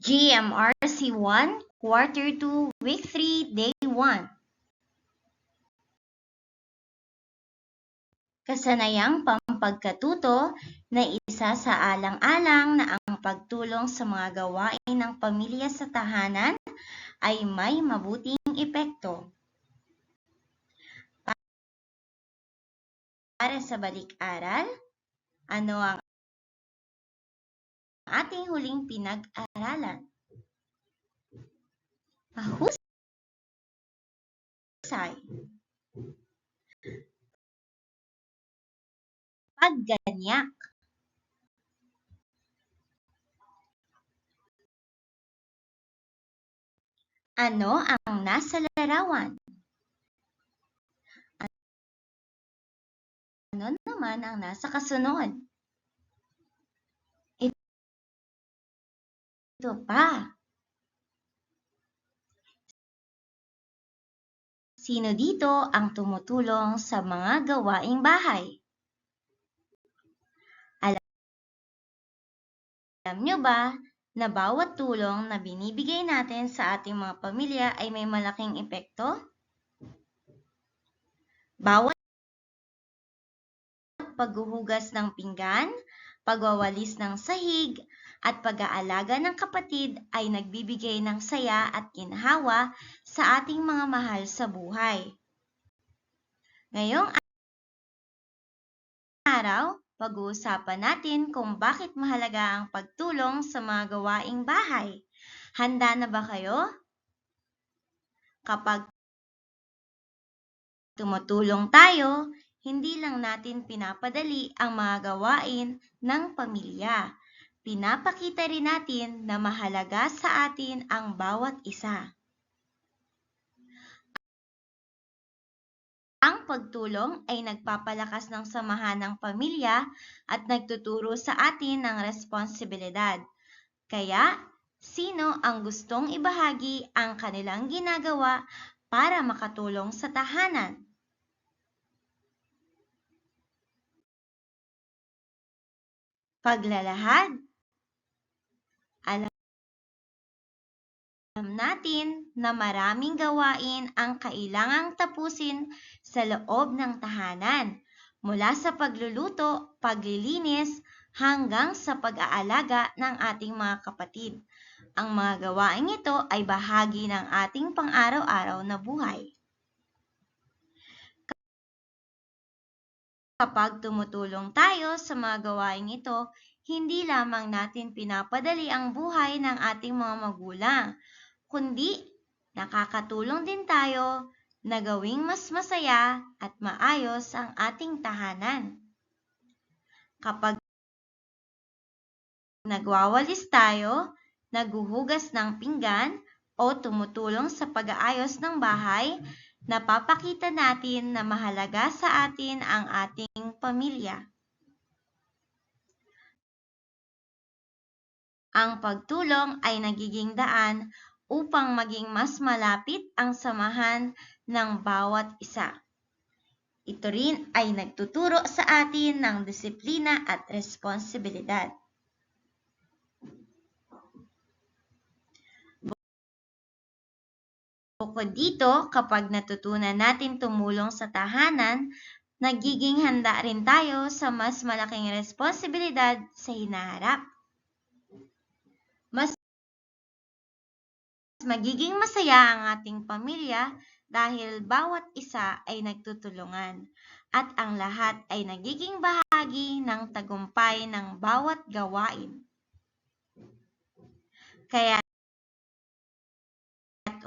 GMRC 1, Quarter 2, Week 3, Day 1. Kasanayang pampagkatuto na isa sa alang-alang na ang pagtulong sa mga gawain ng pamilya sa tahanan ay may mabuting epekto. Para sa balik-aral, ano ang ating huling pinag-aralan? Mahusay. Pagganyak. Ano ang nasa larawan? Ano naman ang nasa kasunod? Ito pa. Sino dito ang tumutulong sa mga gawaing bahay? Alam nyo ba na bawat tulong na binibigay natin sa ating mga pamilya ay may malaking epekto? Bawat paghuhugas ng pinggan, pagwawalis ng sahig, at pag-aalaga ng kapatid ay nagbibigay ng saya at ginhawa sa ating mga mahal sa buhay. Ngayong araw, pag-uusapan natin kung bakit mahalaga ang pagtulong sa mga gawaing bahay. Handa na ba kayo? Kapag tumutulong tayo, hindi lang natin pinapadali ang mga gawain ng pamilya. Pinapakita rin natin na mahalaga sa atin ang bawat isa. Ang pagtulong ay nagpapalakas ng samahan ng pamilya at nagtuturo sa atin ng responsibilidad. Kaya, sino ang gustong ibahagi ang kanilang ginagawa para makatulong sa tahanan? Paglalahad. Alam natin na maraming gawain ang kailangang tapusin sa loob ng tahanan, mula sa pagluluto, paglilinis, hanggang sa pag-aalaga ng ating mga kapatid. Ang mga gawain ito ay bahagi ng ating pang-araw-araw na buhay. Kapag tumutulong tayo sa mga gawain ito, hindi lamang natin pinapadali ang buhay ng ating mga magulang, kundi nakakatulong din tayo na gawing mas masaya at maayos ang ating tahanan. Kapag nagwawalis tayo, naguhugas ng pinggan, o tumutulong sa pag-aayos ng bahay, napapakita natin na mahalaga sa atin ang ating pamilya. Ang pagtulong ay nagiging daan upang maging mas malapit ang samahan ng bawat isa. Ito rin ay nagtuturo sa atin ng disiplina at responsibilidad. Bukod dito, kapag natutunan natin tumulong sa tahanan, nagiging handa rin tayo sa mas malaking responsibilidad sa hinaharap. Mas magiging masaya ang ating pamilya dahil bawat isa ay nagtutulungan at ang lahat ay nagiging bahagi ng tagumpay ng bawat gawain. Kaya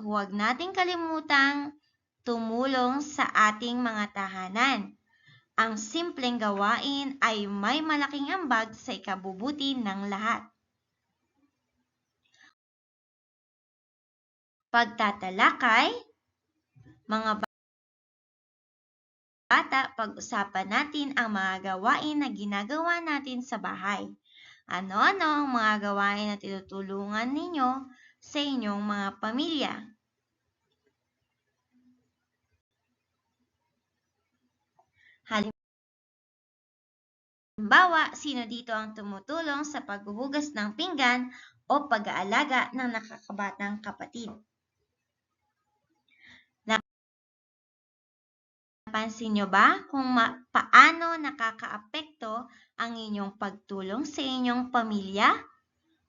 huwag nating kalimutang tumulong sa ating mga tahanan. Ang simpleng gawain ay may malaking ambag sa ikabubuti ng lahat. Pagtatalakay, mga bata, pag-usapan natin ang mga gawain na ginagawa natin sa bahay. Ano-ano ang mga gawain na tinutulungan ninyo sa inyong mga pamilya? Halimbawa, sino dito ang tumutulong sa paghuhugas ng pinggan o pag-aalaga ng nakakabatang kapatid. Napansin nyo ba kung paano nakakaapekto ang inyong pagtulong sa inyong pamilya?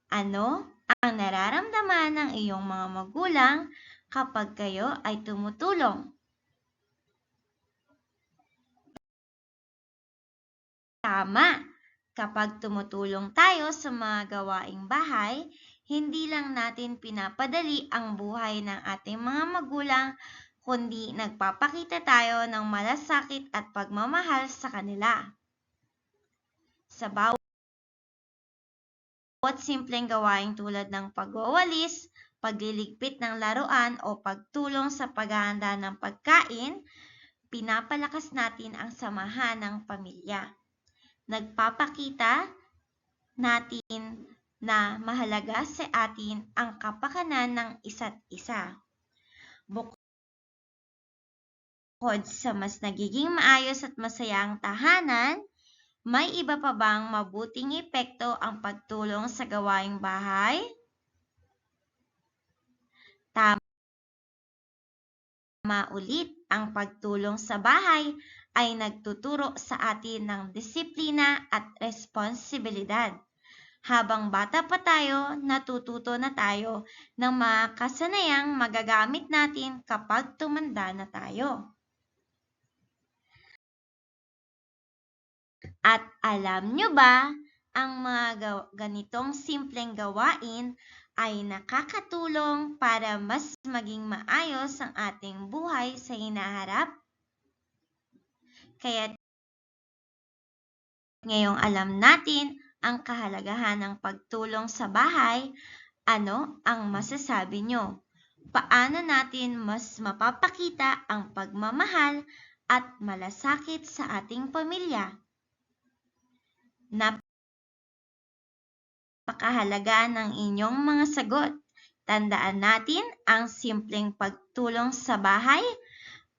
Ano ang nararamdaman ng iyong mga magulang kapag kayo ay tumutulong? Tama! Kapag tumutulong tayo sa mga gawaing bahay, hindi lang natin pinapadali ang buhay ng ating mga magulang, kundi nagpapakita tayo ng malasakit at pagmamahal sa kanila. Sa bawat simpleng gawain tulad ng pagwawalis, pagliligpit ng laruan o pagtulong sa paghahanda ng pagkain, pinapalakas natin ang samahan ng pamilya. Nagpapakita natin na mahalaga sa atin ang kapakanan ng isa't isa. Bukod sa mas nagiging maayos at masayang tahanan, may iba pa bang mabuting epekto ang pagtulong sa gawaing bahay? Tama ulit, ang pagtulong sa bahay ay nagtuturo sa atin ng disiplina at responsibilidad. Habang bata pa tayo, natututo na tayo ng mga kasanayang magagamit natin kapag tumanda na tayo. At alam nyo ba, ang mga ganitong simpleng gawain ay nakakatulong para mas maging maayos ang ating buhay sa hinaharap? Kaya ngayong alam natin ang kahalagahan ng pagtulong sa bahay, ano ang masasabi nyo? Paano natin mas mapapakita ang pagmamahal at malasakit sa ating pamilya? Napakahalaga ng inyong mga sagot. Tandaan natin ang simpleng pagtulong sa bahay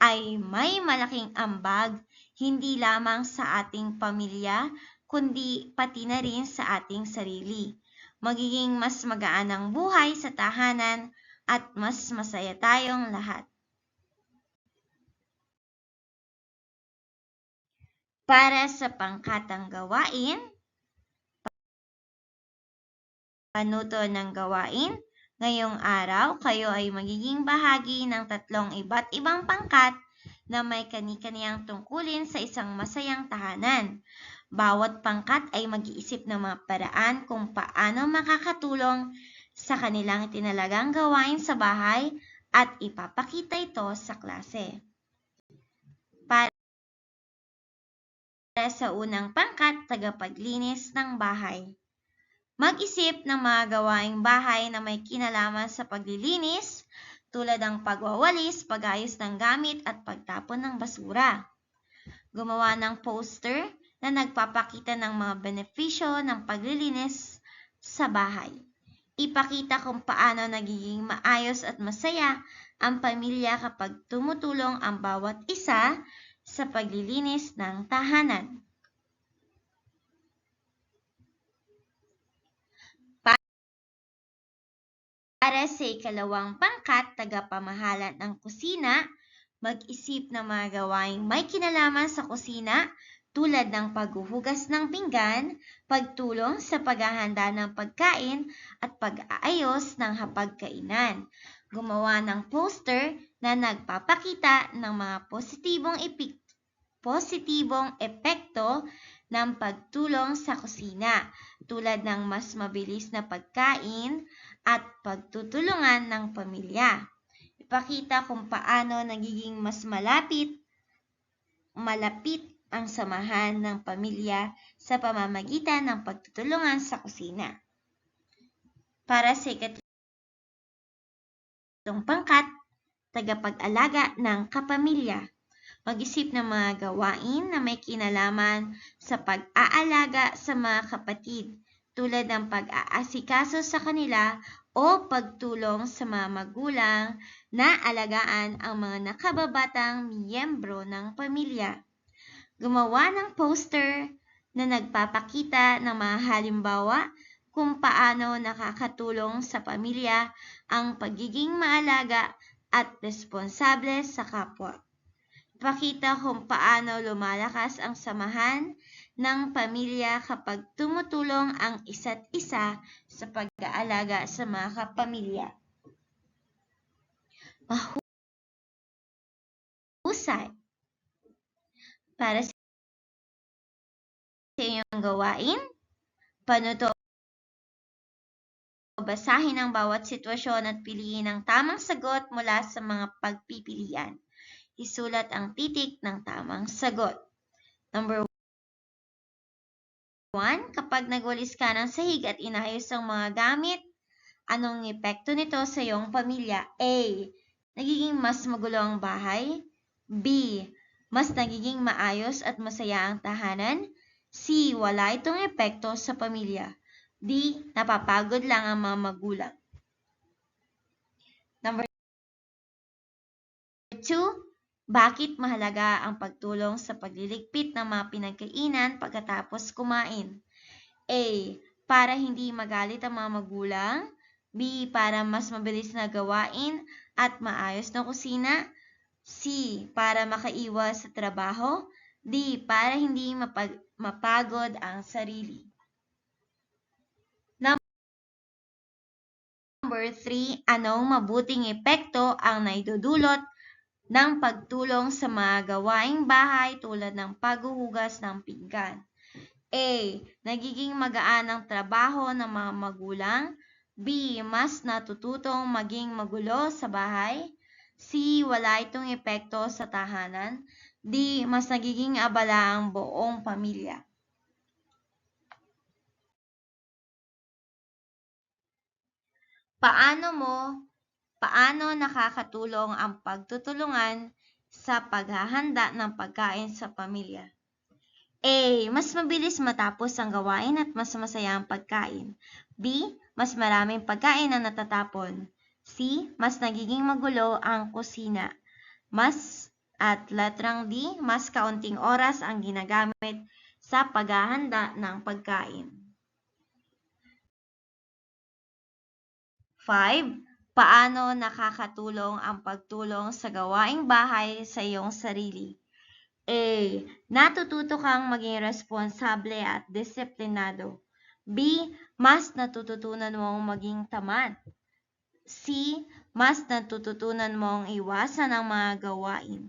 ay may malaking ambag hindi lamang sa ating pamilya kundi pati na rin sa ating sarili. Magiging mas magaan ang buhay sa tahanan at mas masaya tayong lahat. Para sa pangkatang gawain, panuto ng gawain, ngayong araw kayo ay magiging bahagi ng tatlong iba't ibang pangkat na may kani-kaniyang tungkulin sa isang masayang tahanan. Bawat pangkat ay mag-iisip ng mga paraan kung paano makakatulong sa kanilang tinalagang gawain sa bahay at ipapakita ito sa klase. Para sa unang pangkat, tagapaglinis ng bahay. Mag-isip ng mga gawaing bahay na may kinalaman sa paglilinis, tulad ng pagwawalis, pagayos ng gamit at pagtapon ng basura. Gumawa ng poster na nagpapakita ng mga benepisyo ng paglilinis sa bahay. Ipakita kung paano nagiging maayos at masaya ang pamilya kapag tumutulong ang bawat isa sa paglilinis ng tahanan. Para sa ikalawang pangkat, tagapamahalan ng kusina, mag-isip ng mga gawaing may kinalaman sa kusina tulad ng paghuhugas ng pinggan, pagtulong sa paghahanda ng pagkain at pag-aayos ng hapagkainan. Gumawa ng poster na nagpapakita ng mga positibong epik positibong epekto ng pagtulong sa kusina tulad ng mas mabilis na pagkain at pagtutulungan ng pamilya. Ipakita kung paano nagiging mas malapit malapit ang samahan ng pamilya sa pamamagitan ng pagtutulungan sa kusina. Para sa ikatlong pangkat, tagapag-alaga ng kapamilya. Mag-isip ng mga gawain na may kinalaman sa pag-aalaga sa mga kapatid tulad ng pag-aasikaso sa kanila o pagtulong sa mga magulang na alagaan ang mga nakababatang miyembro ng pamilya gumawa ng poster na nagpapakita ng mga halimbawa kung paano nakakatulong sa pamilya ang pagiging maalaga at responsable sa kapwa. Pakita kung paano lumalakas ang samahan ng pamilya kapag tumutulong ang isa't isa sa pag-aalaga sa mga kapamilya. Mahusay. Para sa inyong gawain, panuto basahin ang bawat sitwasyon at piliin ang tamang sagot mula sa mga pagpipilian. Isulat ang titik ng tamang sagot. Number 1. Kapag nagwalis ka ng sahig at inayos ang mga gamit, anong epekto nito sa iyong pamilya? A. Nagiging mas magulo ang bahay. B. Mas nagiging maayos at masaya ang tahanan. C. Wala itong epekto sa pamilya. D. Napapagod lang ang mga magulang. Number 2. Bakit mahalaga ang pagtulong sa pagliligpit ng mga pinagkainan pagkatapos kumain? A. Para hindi magalit ang mga magulang. B. Para mas mabilis na gawain at maayos na kusina. C. Para makaiwas sa trabaho. D. Para hindi mapag mapagod ang sarili. Number 3, anong mabuting epekto ang naidudulot ng pagtulong sa mga gawaing bahay tulad ng paghuhugas ng pinggan? A. Nagiging magaan ang trabaho ng mga magulang. B. Mas natututong maging magulo sa bahay. C. Wala itong epekto sa tahanan. D. Mas nagiging abala ang buong pamilya. Paano mo, paano nakakatulong ang pagtutulungan sa paghahanda ng pagkain sa pamilya? A. Mas mabilis matapos ang gawain at mas masaya ang pagkain. B. Mas maraming pagkain ang natatapon. C. Mas nagiging magulo ang kusina. Mas at letrang D. Mas kaunting oras ang ginagamit sa paghahanda ng pagkain. 5. Paano nakakatulong ang pagtulong sa gawaing bahay sa iyong sarili? A. Natututo kang maging responsable at disiplinado. B. Mas natututunan mong maging tamad. C. Mas natututunan mong iwasan ang mga gawain.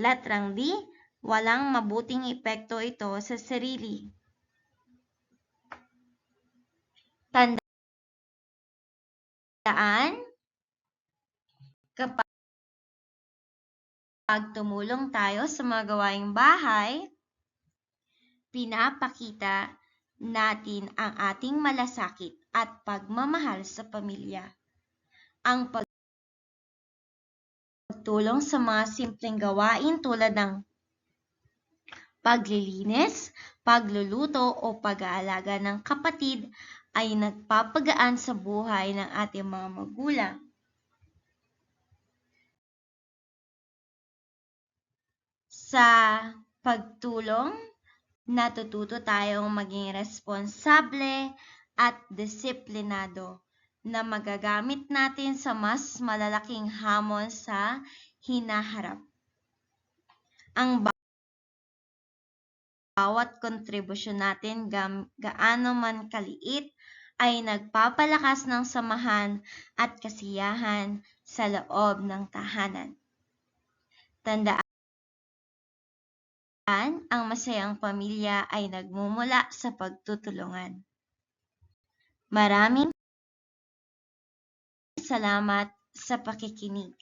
Letrang D. Walang mabuting epekto ito sa sarili. Tandaan, kapag tumulong tayo sa mga gawaing bahay, pinapakita natin ang ating malasakit at pagmamahal sa pamilya. Ang pagtulong sa mga simpleng gawain tulad ng paglilinis, pagluluto o pag-aalaga ng kapatid ay nagpapagaan sa buhay ng ating mga magulang. Sa pagtulong, natututo tayong maging responsable at disiplinado na magagamit natin sa mas malalaking hamon sa hinaharap. Ang bawat kontribusyon natin gaano man kaliit ay nagpapalakas ng samahan at kasiyahan sa loob ng tahanan. Tandaan, ang masayang pamilya ay nagmumula sa pagtutulungan. Maraming salamat sa pakikinig.